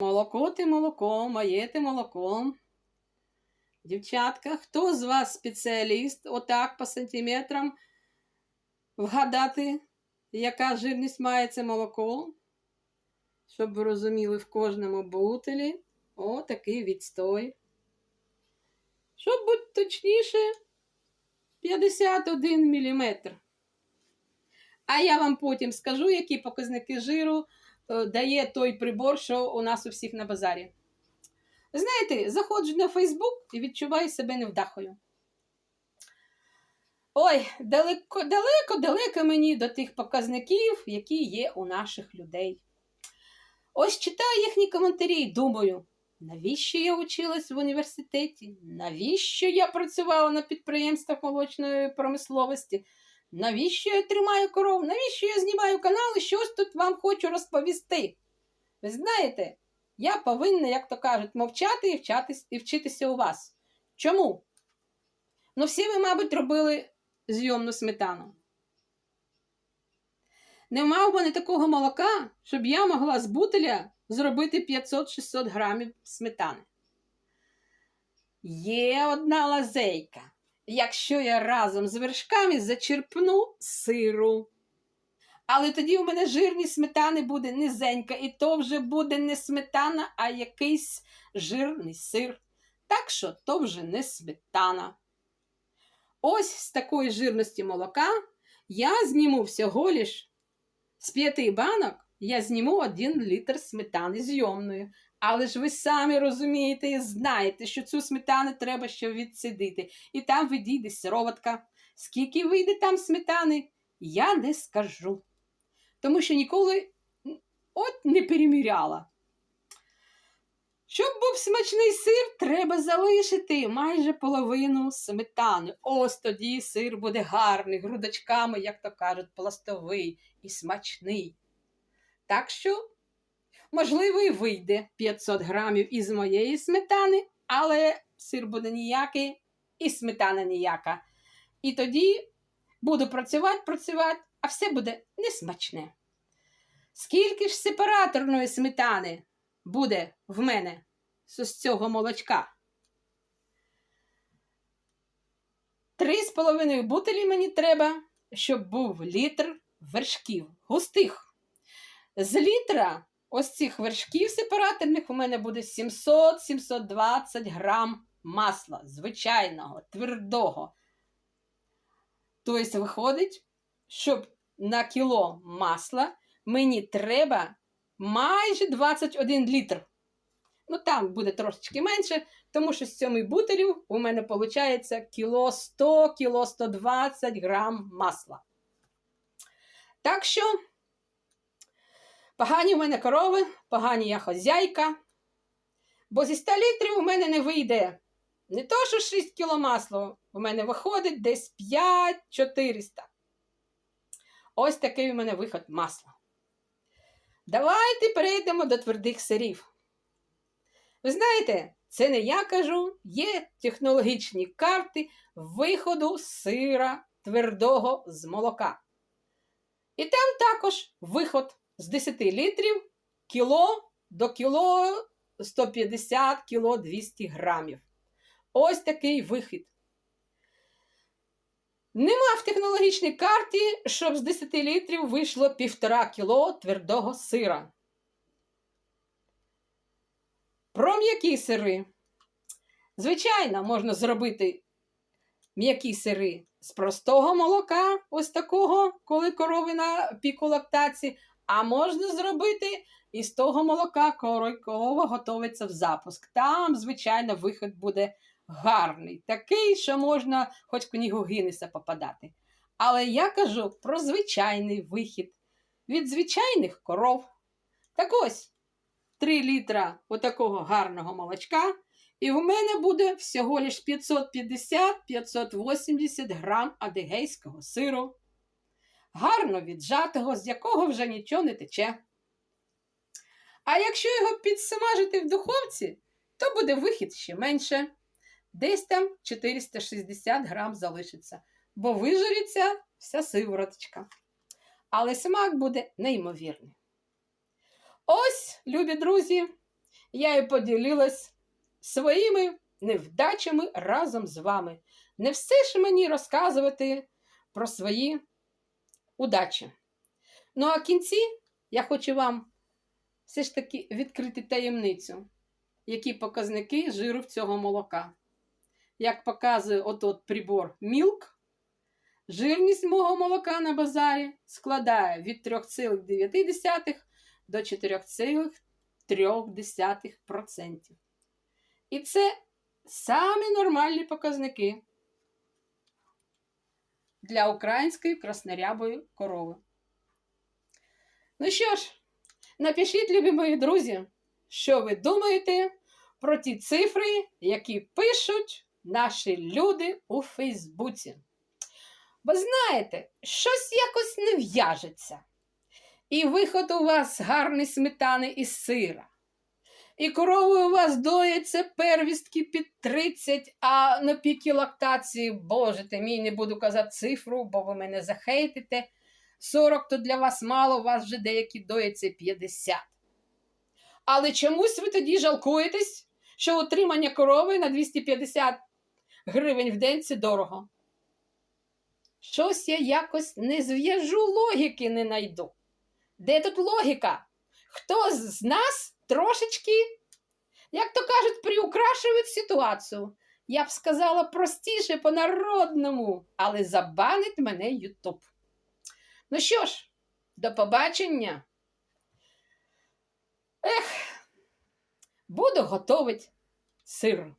Молоко ти молоко, моє ти молоко. Дівчатка, хто з вас спеціаліст отак по сантиметрам вгадати, яка жирність має це молоко? Щоб ви розуміли, в кожному бутилі отакий відстой. Щоб бути точніше, 51 мм. А я вам потім скажу, які показники жиру дає той прибор, що у нас у всіх на базарі. Знаєте, заходжу на Фейсбук і відчуваю себе невдахою. Ой, далеко, далеко, далеко мені до тих показників, які є у наших людей. Ось читаю їхні коментарі і думаю, навіщо я училась в університеті? Навіщо я працювала на підприємствах молочної промисловості? Навіщо я тримаю коров? Навіщо я знімаю канал і щось тут вам хочу розповісти? Ви знаєте, я повинна, як то кажуть, мовчати і, вчатись, і вчитися у вас. Чому? Ну, всі ви, мабуть, робили зйомну сметану. Нема в мене такого молока, щоб я могла з бутиля зробити 500-600 грамів сметани. Є одна лазейка. Якщо я разом з вершками зачерпну сиру. Але тоді у мене жирність сметани буде низенька, і то вже буде не сметана, а якийсь жирний сир. Так що то вже не сметана. Ось з такої жирності молока я зніму всього лиш з п'яти банок я зніму один літр сметани зйомної. Але ж ви самі розумієте і знаєте, що цю сметану треба ще відсидити. І там відійде сироватка. Скільки вийде там сметани, я не скажу. Тому що ніколи от не переміряла. Щоб був смачний сир, треба залишити майже половину сметани. Ось тоді сир буде гарний, грудочками, як то кажуть, пластовий і смачний. Так що, можливо, і вийде 500 грамів із моєї сметани, але сир буде ніякий і сметана ніяка. І тоді буду працювати, працювати, а все буде несмачне. Скільки ж сепараторної сметани буде в мене з цього молочка? Три з половиною бутилі мені треба, щоб був літр вершків густих. З літра ось цих вершків сепараторних у мене буде 700-720 грам масла звичайного, твердого. Тобто, виходить, щоб на кіло масла мені треба майже 21 літр. Ну, там буде трошечки менше, тому що з цьому бутилів у мене виходить кіло 100, кіло 120 грам масла. Так що, погані в мене корови, погані я хозяйка. Бо зі 100 літрів у мене не вийде не то, що 6 кіло масла, у мене виходить десь 5-400. Ось такий у мене виход масла. Давайте перейдемо до твердих сирів. Ви знаєте, це не я кажу, є технологічні карти виходу сира твердого з молока. І там також виход з 10 літрів кіло до кіло 150 кіло 200 грамів. Ось такий вихід. Нема в технологічній карті, щоб з 10 літрів вийшло 1,5 кіло твердого сира. Про м'які сири. Звичайно, можна зробити м'які сири з простого молока, ось такого, коли корови на піку лактації, а можна зробити із того молока, коли корова готується в запуск. Там, звичайно, вихід буде гарний, такий, що можна хоч в книгу Гіннеса попадати. Але я кажу про звичайний вихід від звичайних коров. Так ось 3 літра отакого гарного молочка. І в мене буде всього лиш 550-580 грам адигейського сиру, гарно віджатого, з якого вже нічого не тече. А якщо його підсмажити в духовці, то буде вихід ще менше. Десь там 460 грам залишиться, бо вижариться вся сивороточка. Але смак буде неймовірний. Ось, любі друзі, я і поділилась своїми невдачами разом з вами. Не все ж мені розказувати про свої удачі. Ну а в кінці я хочу вам все ж таки відкрити таємницю, які показники жиру в цього молока. Як показує от прибор Milk, жирність мого молока на базарі складає від 3,9 до 4,3%. І це самі нормальні показники для української краснорябої корови. Ну що ж, напишіть, любі мої друзі, що ви думаєте про ті цифри, які пишуть наші люди у Фейсбуці. Бо знаєте, щось якось не в'яжеться. І виход у вас гарний сметани і сира. І корови у вас дояться первістки під 30, а на піки лактації, боже ти мій, не буду казати цифру, бо ви мене захейтите. 40 то для вас мало, у вас вже деякі дояться 50. Але чомусь ви тоді жалкуєтесь, що утримання корови на 250 гривень в день це дорого. Щось я якось не зв'яжу логіки не найду. Де тут логіка? Хто з нас трошечки, як то кажуть, приукрашують ситуацію? Я б сказала простіше по-народному, але забанить мене Ютуб. Ну що ж, до побачення. Ех, буду готовить сир.